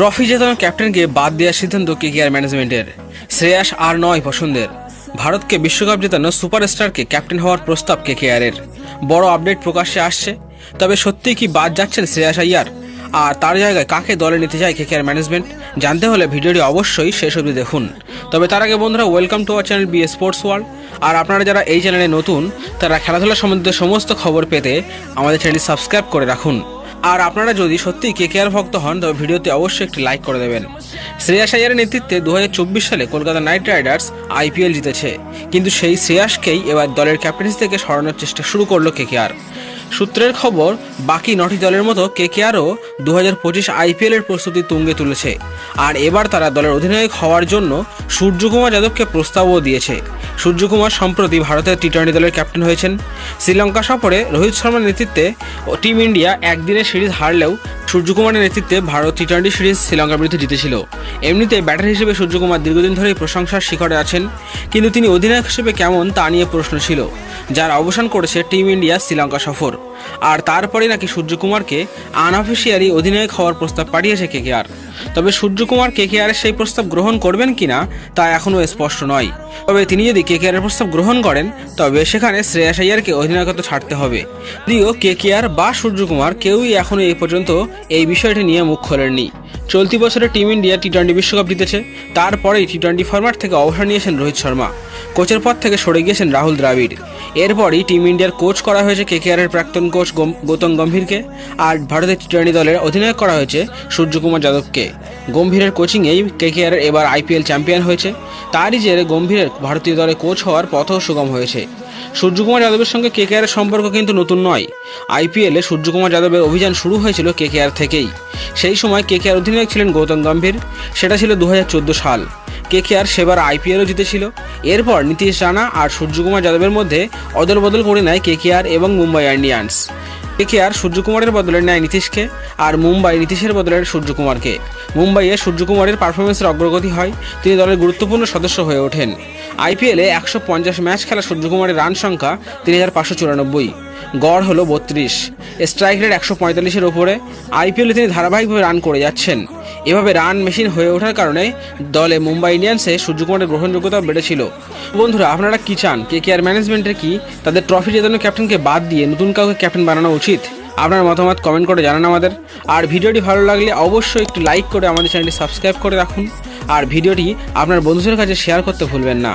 Trophy জেতানো ক্যাপ্টেনকে বাদ দেওয়ার সিদ্ধান্ত কেকেআর ম্যানেজমেন্টের। শ্রেয়াস আর নয় পছন্দের। ভারতকে বিশ্বকাপ জেতানো সুপারস্টারকে ক্যাপ্টেন হওয়ার প্রস্তাব কেকেআরের। বড় আপডেট প্রকাশ্যে আসছে। তবে সত্যিই কি বাদ যাচ্ছেন শ্রেয়াস আইয়ার? আর তার জায়গায় কাকে দলে নিতে চায় কেকেআর ম্যানেজমেন্ট? জানতে হলে ভিডিওটি অবশ্যই শেষ অবধি দেখুন। তবে তার আগে বন্ধুরা, welcome to our channel B sports world. আর আপনারা যারা এই চ্যানেলে নতুন, তারা খেলাধুলা সম্বন্ধে সমস্ত খবর পেতে আমাদের চ্যানেলটি সাবস্ক্রাইব করে রাখুন। আর আপনারা যদি সত্যিই কে কেয়ার ভক্ত হন, তবে ভিডিওতে অবশ্যই একটি লাইক করে দেবেন। শ্রেয়াস আইয়ারের নেতৃত্বে দু হাজার চব্বিশ সালে কলকাতা নাইট রাইডার্স আইপিএল জিতেছে। কিন্তু সেই শ্রেয়াসকেই এবার দলের ক্যাপ্টেন্সি থেকে সরানোর চেষ্টা শুরু করল কেকেআর। সূত্রের খবর, বাকি নটি দলের মতো কেকেআরও দু হাজার পঁচিশ আইপিএলের প্রস্তুতি তুঙ্গে তুলেছে। আর এবার তারা দলের অধিনায়ক হওয়ার জন্য সূর্যকুমার যাদবকে প্রস্তাবও দিয়েছে। সূর্যকুমার সম্প্রতি ভারতের টি টোয়েন্টি দলের ক্যাপ্টেন হয়েছেন। শ্রীলঙ্কা সফরে রোহিত শর্মার নেতৃত্বে টিম ইন্ডিয়া একদিনের সিরিজ হারলেও সূর্যকুমারের নেতৃত্বে ভারত টি টোয়েন্টি সিরিজ শ্রীলঙ্কার বিরুদ্ধে জিতেছিল। এমনিতে ব্যাটার হিসেবে সূর্যকুমার দীর্ঘদিন ধরেই প্রশংসার শিখরে আছেন, কিন্তু তিনি অধিনায়ক হিসেবে কেমন তা নিয়ে প্রশ্ন ছিল, যার অবসান করেছে টিম ইন্ডিয়া শ্রীলঙ্কা সফর। আর তারপরে নাকি সূর্যকুমারকে আনঅফিসিয়ালি অধিনায়ক হওয়ার প্রস্তাব পাঠিয়েছে কেকেআর তবে সূর্যকুমার কেকেআরের সেই প্রস্তাব গ্রহণ করবেন কিনা তা এখনও স্পষ্ট নয়। তবে তিনি যদি কেকেআরের প্রস্তাব গ্রহণ করেন, তবে সেখানে শ্রেয়াস আইয়ারকে অধিনায়কত্ব ছাড়তে হবে। যদিও কেকেআর বা সূর্যকুমার কেউই এখনও এই পর্যন্ত এই বিষয়টি নিয়ে মুখ খোলেননি। চলতি বছরে টিম ইন্ডিয়া টি টোয়েন্টি বিশ্বকাপ জিতেছে, তারপরেই টি টোয়েন্টি ফরম্যাট থেকে অবসর নিয়েছেন রোহিত শর্মা। কোচের পদ থেকে সরে গিয়েছেন রাহুল দ্রাবিড়। এরপরই টিম ইন্ডিয়ার কোচ করা হয়েছে কেকেআরের প্রাক্তন কোচ গৌতম গম্ভীরকে আর ভারতের টি টোয়েন্টি দলের অধিনায়ক করা হয়েছে সূর্যকুমার যাদবকে। গম্ভীরের কোচিংয়েই কেকেআর এবার আইপিএল চ্যাম্পিয়ন হয়েছে। তারই জেরে গম্ভীরের ভারতীয় দলে কোচ হওয়ার পথও সুগম হয়েছে। সূর্যকুমার যাদবের সঙ্গে কেকেআরের সম্পর্ক কিন্তু নতুন নয়। আইপিএলে সূর্যকুমার যাদবের অভিযান শুরু হয়েছিল কেকেআর থেকেই। সেই সময় কেকেআর অধিনায়ক ছিলেন গৌতম গম্ভীর। সেটা ছিল দু হাজার চোদ্দ সাল। কেকেআর সেবার আইপিএলও জিতেছিল। এরপর নীতিশ রানা আর সূর্যকুমার যাদবের মধ্যে অদল বদল করে নেয় কেকেআর এবং মুম্বাই ইন্ডিয়ান্স। কেকেআর সূর্যকুমারের বদলে নেয় নীতিশকে আর মুম্বাই নীতিশের বদলে সূর্যকুমারকে। মুম্বাইয়ে সূর্যকুমারের পারফরমেন্সের অগ্রগতি হয়, তিনি দলের গুরুত্বপূর্ণ সদস্য হয়ে ওঠেন। আইপিএলে একশো পঞ্চাশ ম্যাচ খেলা সূর্যকুমারের রান সংখ্যা তিন হাজার পাঁচশো চুরানব্বই। গড় হলো বত্রিশ। স্ট্রাইক রেট একশো পঁয়তাল্লিশের ওপরে আইপিএলে তিনি ধারাবাহিকভাবে রান করে যাচ্ছেন। এভাবে রান মেশিন হয়ে ওঠার কারণে দলে মুম্বাই ইন্ডিয়ান্সে সূর্যকুমারের গ্রহণযোগ্যতা বেড়েছিল। বন্ধুরা, আপনারা কি চান? কে কেয়ার ম্যানেজমেন্টের কি? তাদের ট্রফি জেতানো ক্যাপ্টেনকে বাদ দিয়ে নতুন কাউকে ক্যাপ্টেন বানানো উচিত? আপনার মতামত কমেন্ট করে জানান আমাদের। আর ভিডিওটি ভালো লাগলে অবশ্যই একটু লাইক করে আমাদের চ্যানেলটি সাবস্ক্রাইব করে রাখুন। আর ভিডিওটি আপনার বন্ধুদের কাছে শেয়ার করতে ভুলবেন না।